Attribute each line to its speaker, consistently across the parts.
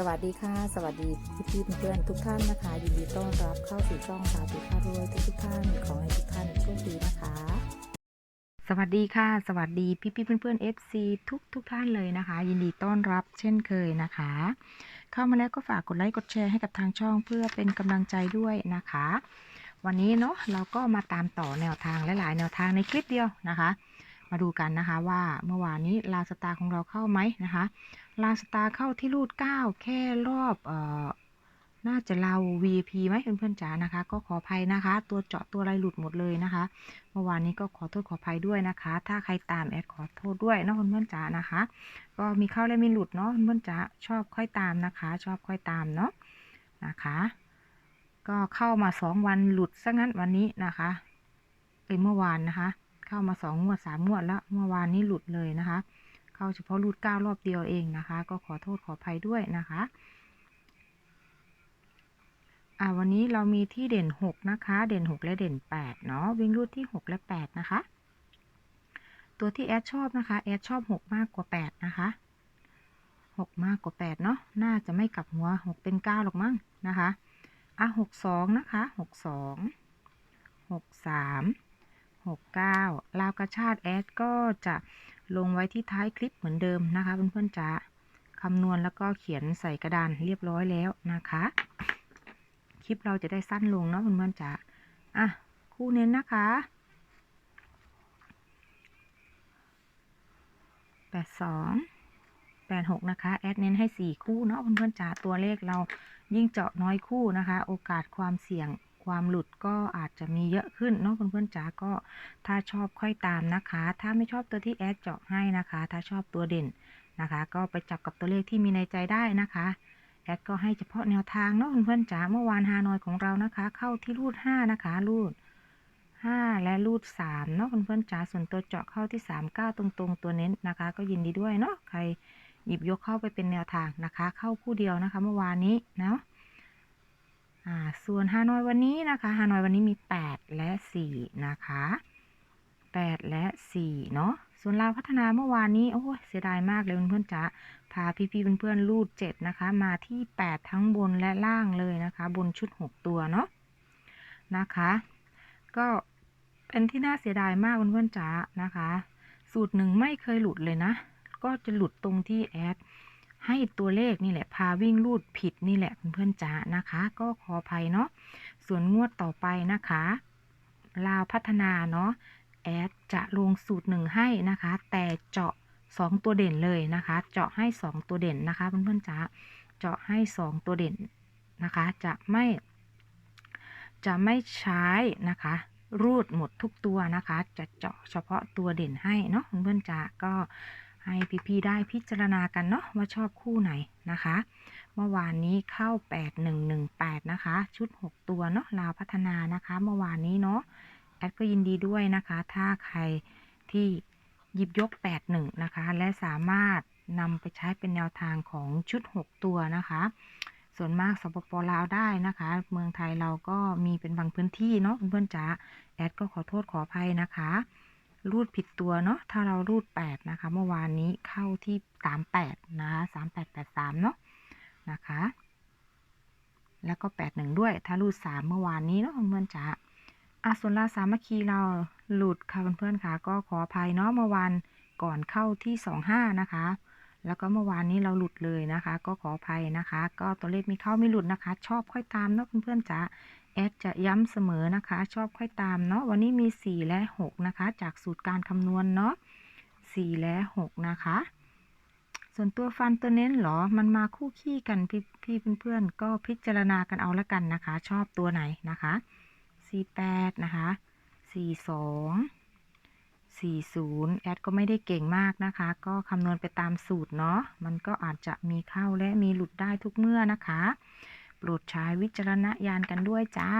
Speaker 1: สวัสดีค่ะ สวัสดีพี่พี่ๆเพื่อนๆทุกท่านนะคะ ยินดีต้อนรับเข้าสู่ช่องสาธุพารวยทุกทุกๆท่านขอให้ทุกท่านโชคดีนะคะ
Speaker 2: สวัสดีค่ะ สวัสดีพี่พี่ๆเพื่อนๆ FC ทุกทุกท่านเลยนะคะ ยินดีต้อนรับเช่นเคยนะคะ เข้ามาแล้วก็ฝากกดไลค์กดแชร์ให้กับทางช่องเพื่อเป็นกำลังใจด้วยนะคะ วันนี้เนาะเราก็มาตามต่อแนวทางหลายๆ แนวทางในคลิปเดียวนะคะ มาดูกันนะคะว่าเมื่อวานนี้ลาสตาร์ของเราเข้าไหมนะคะ ลาสตาร์เข้าที่รูด 9 แค่รอบเอ่อน่าจะเรา VIP ไหมเพื่อนๆจ๋านะคะ ก็ขออภัยนะคะ ตัวเจาะตัวอะไรหลุดหมดเลยนะคะ เมื่อวานนี้ก็ขอโทษขออภัยด้วยนะคะ ถ้าใครตามแอดขอโทษด้วยเนาะเพื่อนๆจ๋านะคะ ก็มีเข้าและมีหลุดเนาะเพื่อนๆจ๋าชอบค่อยตามนะคะ ชอบค่อยตามเนาะนะคะ ก็เข้ามาสองวันหลุดซะงั้นวันนี้นะคะเอ้ยเมื่อวานนะคะ เข้ามาสองงวดสามงวดแล้วเมื่อวานนี้หลุดเลยนะคะ เข้าเฉพาะรูดเก้ารอบเดียวเองนะคะ ก็ขอโทษขออภัยด้วยนะคะอ่าวันนี้เรามีที่เด่นหกนะคะ เด่นหกและเด่นแปดเนาะวิ่งรูดที่หกและแปดนะคะ ตัวที่แอดชอบนะคะ แอดชอบหกมากกว่าแปดนะคะหกมากกว่าแปดเนาะน่าจะไม่กลับหัวหกเป็นเก้าหรอกมั้งนะคะอะหกสองนะคะหกสองหกสามหกเก้าลาวกระชาติแอดก็จะ ลงไว้ที่ท้ายคลิปเหมือนเดิมนะคะเพื่อนๆจ๋าคำนวณแล้วก็เขียนใส่กระดานเรียบร้อยแล้วนะคะ คลิปเราจะได้สั้นลงเนาะเพื่อนๆจ๋าอะคู่เน้นนะคะแปดสองแปดหกนะคะ แอดเน้นให้สี่คู่เนาะเพื่อนๆจ๋าตัวเลขเรายิ่งเจาะน้อยคู่นะคะ โอกาสความเสี่ยง ความหลุดก็อาจจะมีเยอะขึ้นเนาะเพื่อนๆจ๋าก็ถ้าชอบค่อยตามนะคะ ถ้าไม่ชอบตัวที่แอดเจาะให้นะคะ ถ้าชอบตัวเด่นนะคะ ก็ไปจับกับตัวเลขที่มีในใจได้นะคะแอดก็ให้เฉพาะแนวทางเนาะเพื่อนๆจ๋าเมื่อวานฮานอยของเรานะคะ เข้าที่รูดห้านะคะ รูดห้าและรูดสามเนาะเพื่อนๆจ๋าส่วนตัวเจาะเข้าที่สามเก้าตรงๆ ตัวเน้นนะคะ ก็ยินดีด้วยเนาะใครหยิบยกเข้าไปเป็นแนวทางนะคะ เข้าคู่เดียวนะคะ เมื่อวานนี้เนาะ อ่าส่วนฮานอยวันนี้นะคะฮานอยวันนี้มีแปดและสี่นะคะแปดและสี่เนาะส่วนลาวพัฒนาเมื่อวานนี้ โอ้ยเสียดายมากเลยเพื่อนๆจ๋าพาพี่ๆเพื่อนๆรูดเจ็ดนะคะ มาที่แปดทั้งบนและล่างเลยนะคะ บนชุดหกตัวเนาะนะคะ ก็เป็นที่น่าเสียดายมากเพื่อนๆจ๋านะคะ สูตรหนึ่งไม่เคยหลุดเลยนะ ก็จะหลุดตรงที่แอด ให้ตัวเลขนี่แหละ พาวิ่งรูดผิดนี่แหละเพื่อนๆจ๋านะคะ ก็ขออภัยเนาะส่วนงวดต่อไปนะคะลาวพัฒนาเนาะแอดจะลงสูตรหนึ่งให้นะคะ แต่เจาะสองตัวเด่นเลยนะคะ เจาะให้สองตัวเด่นนะคะเพื่อนๆจ๋าเจาะให้สองตัวเด่นนะคะ จะไม่ จะไม่ใช้นะคะ รูดหมดทุกตัวนะคะ จะเจาะเฉพาะตัวเด่นให้เนาะเพื่อนๆจ๋าก็ ให้พี่ๆได้พิจารณากันเนาะว่าชอบคู่ไหนนะคะ เมื่อวานนี้เข้า 8118 นะคะ ชุด 6 ตัวเนาะลาวพัฒนานะคะ เมื่อวานนี้เนาะแอดก็ยินดีด้วยนะคะ ถ้าใครที่หยิบยก 81 นะคะ และสามารถนำไปใช้เป็นแนวทางของชุด 6 ตัวนะคะ ส่วนมากสปปลาวได้นะคะ เมืองไทยเราก็มีเป็นบางพื้นที่เนาะเพื่อนจ๋าแอดก็ขอโทษขออภัยนะคะ รูดผิดตัวเนาะถ้าเรารูด 8 นะคะ เมื่อวานนี้เข้าที่ 38 นะคะ 3883 เนาะนะคะ แล้วก็ 81 ด้วย ถ้ารูด 3 เมื่อวานนี้เนาะเพื่อนๆจ๋าอะส่วนลาสามัคคีเราหลุดค่ะเพื่อนๆค่ะ ก็ขออภัยเนาะเมื่อวานก่อนเข้าที่สองห้านะคะ แล้วก็เมื่อวานนี้เราหลุดเลยนะคะ ก็ขออภัยนะคะ ก็ตัวเลขมีเข้าไม่หลุดนะคะ ชอบค่อยตามเนาะเพื่อนๆจ๋า แอดจะย้ำเสมอนะคะ ชอบค่อยตามเนาะวันนี้มีสี่และหกนะคะ จากสูตรการคำนวณเนาะสี่และหกนะคะ ส่วนตัวฟันตัวเน้นเหรอ มันมาคู่ขี้กันพี่พี่เพื่อนๆ ก็พิจารณากันเอาละกันนะคะ ชอบตัวไหนนะคะสี่แปดนะคะสี่สองสี่ศูนย์แอดก็ไม่ได้เก่งมากนะคะ ก็คำนวณไปตามสูตรเนาะมันก็อาจจะมีเข้าและมีหลุดได้ทุกเมื่อนะคะ โปรดใช้วิจารณญาณกันด้วยจ้า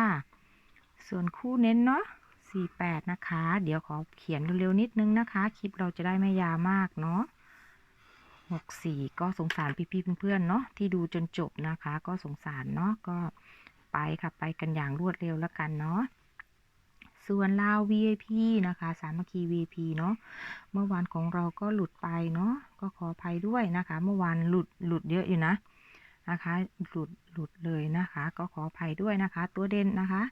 Speaker 2: ส่วนคู่เน้นเนาะสี่แปดนะคะ เดี๋ยวขอเขียนเร็วๆนิดนึงนะคะ คลิปเราจะได้ไม่ยาวมากเนาะหกสี่ก็สงสารพี่ๆเพื่อนๆเนาะที่ดูจนจบนะคะ ก็สงสารเนาะก็ไปค่ะไปกันอย่างรวดเร็วแล้วกันเนาะส่วนลาว VIP นะคะ สามัคคี VIP เนาะเมื่อวานของเราก็หลุดไปเนาะก็ขออภัยด้วยนะคะ เมื่อวานหลุดหลุดเยอะอยู่นะ นะคะหลุดหลุดเลยนะคะ ก็ขออภัยด้วยนะคะ ตัวเด่นนะคะ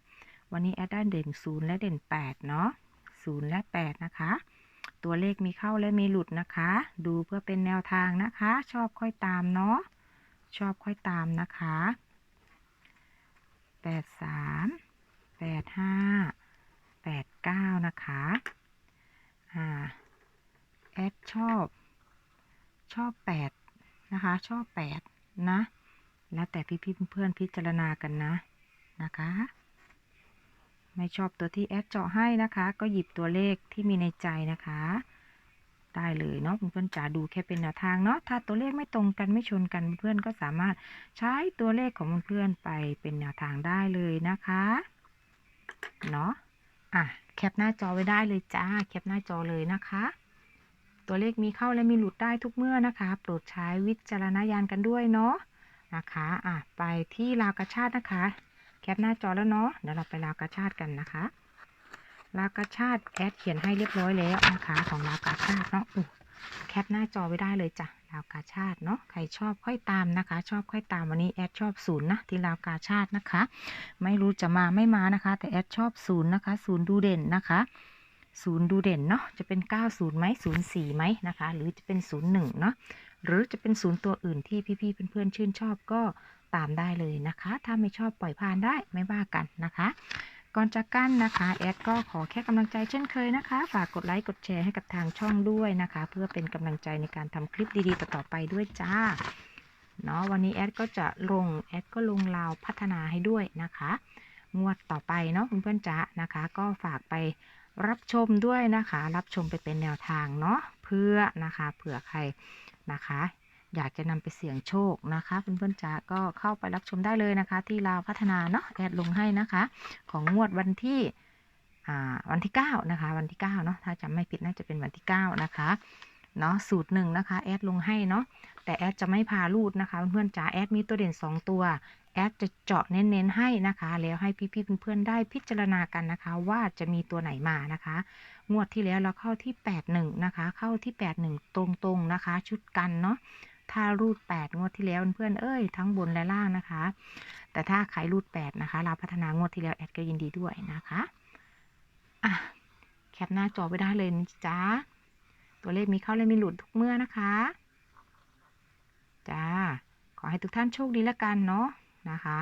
Speaker 2: วันนี้แอดได้เด่น 0 และเด่น 8 เนาะ0 และ 8 นะคะ ตัวเลขมีเข้าและมีหลุดนะคะ ดูเพื่อเป็นแนวทางนะคะ ชอบค่อยตามเนาะชอบค่อยตามนะคะ 83 85 89 นะคะอ่าแอดชอบ ชอบ 8 นะคะ ชอบ 8 นะ แล้วแต่พี่ๆเพื่อนๆพิจารณากันนะนะคะ ไม่ชอบตัวที่แอดเจาะให้นะคะ ก็หยิบตัวเลขที่มีในใจนะคะ ได้เลยเนาะเพื่อนๆจ๋าดูแค่เป็นแนวทางเนาะถ้าตัวเลขไม่ตรงกันไม่ชนกันเพื่อนก็สามารถใช้ตัวเลขของเพื่อนๆไปเป็นแนวทางได้เลยนะคะเนาะอะแคปหน้าจอไว้ได้เลยจ้าแคปหน้าจอเลยนะคะ ตัวเลขมีเข้าและมีหลุดได้ทุกเมื่อนะคะ โปรดใช้วิจารณญาณกันด้วยเนาะ นะคะอะไปที่ลาวกระชาตินะคะ แคปหน้าจอแล้วเนาะเดี๋ยวเราไปลาวกระชาติกันนะคะ ลาวกาชาติแอดเขียนให้เรียบร้อยแล้วนะคะ ของลาวกาชาติเนาะอู้แคปหน้าจอไว้ได้เลยจ้ะลาวกาชาติเนาะใครชอบค่อยตามนะคะ ชอบค่อยตามวันนี้แอดชอบศูนย์นะที่ลาวกาชาตินะคะ ไม่รู้จะมาไม่มานะคะ แต่แอดชอบศูนย์นะคะศูนย์ดูเด่นนะคะศูนย์ดูเด่นเนาะจะเป็น 90ไหม04ไหมนะคะ หรือจะเป็น 01เนาะ หรือจะเป็นศูนย์ตัวอื่นที่พี่ๆเพื่อนๆชื่นชอบก็ตามได้เลยนะคะ ถ้าไม่ชอบปล่อยผ่านได้ไม่ว่ากันนะคะ ก่อนจากกันนะคะแอดก็ขอแค่กำลังใจเช่นเคยนะคะ ฝากกดไลค์กดแชร์ให้กับทางช่องด้วยนะคะ เพื่อเป็นกำลังใจในการทำคลิปดีๆ ต่อๆไปด้วยจ้าเนาะวันนี้แอดก็จะลงแอดก็ลงราวพัฒนาให้ด้วยนะคะ งวดต่อไปเนาะเพื่อนๆจ้านะคะ ก็ฝากไป รับชมด้วยนะคะ รับชมไปเป็นแนวทางเนาะเพื่อนะคะเผื่อใครนะคะ อยากจะนำไปเสี่ยงโชคนะคะเพื่อนๆจ๋าก็เข้าไปรับชมได้เลยนะคะ ที่ลาวพัฒนาเนาะแอดลงให้นะคะ ของงวดวันที่อ่าวันที่ 9 นะคะ วันที่ 9 เนาะถ้าจำไม่ผิดน่าจะเป็นวันที่ 9 นะคะเนาะสูตรหนึ่งนะคะ แอดลงให้เนาะแต่แอดจะไม่พาลูดนะคะ เพื่อนๆจ๋าแอดมีตัวเด่น 2 ตัว แอดจะเจาะเน้นๆให้นะคะ แล้วให้พี่ๆเพื่อนๆได้พิจารณากันนะคะ ว่าจะมีตัวไหนมานะคะ งวดที่แล้วเราเข้าที่ 81 นะคะ เข้าที่ 81 ตรงๆนะคะ ชุดกันเนาะถ้ารูด 8 งวดที่แล้วเพื่อนๆเอ้ยทั้งบนและล่างนะคะ แต่ถ้าขายรูด 8 นะคะ เราพัฒนางวดที่แล้วแอดก็ยินดีด้วยนะคะอะแคปหน้าจอไว้ได้เลยนะจ๊ะตัวเลขมีเข้าและมีหลุดทุกเมื่อนะคะจ้าขอให้ทุกท่านโชคดีล้วกันเนาะ นะคะ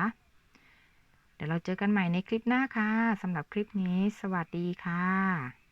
Speaker 2: เดี๋ยวเราเจอกันใหม่ในคลิปหน้าค่ะสำหรับคลิปนี้ สวัสดีค่ะ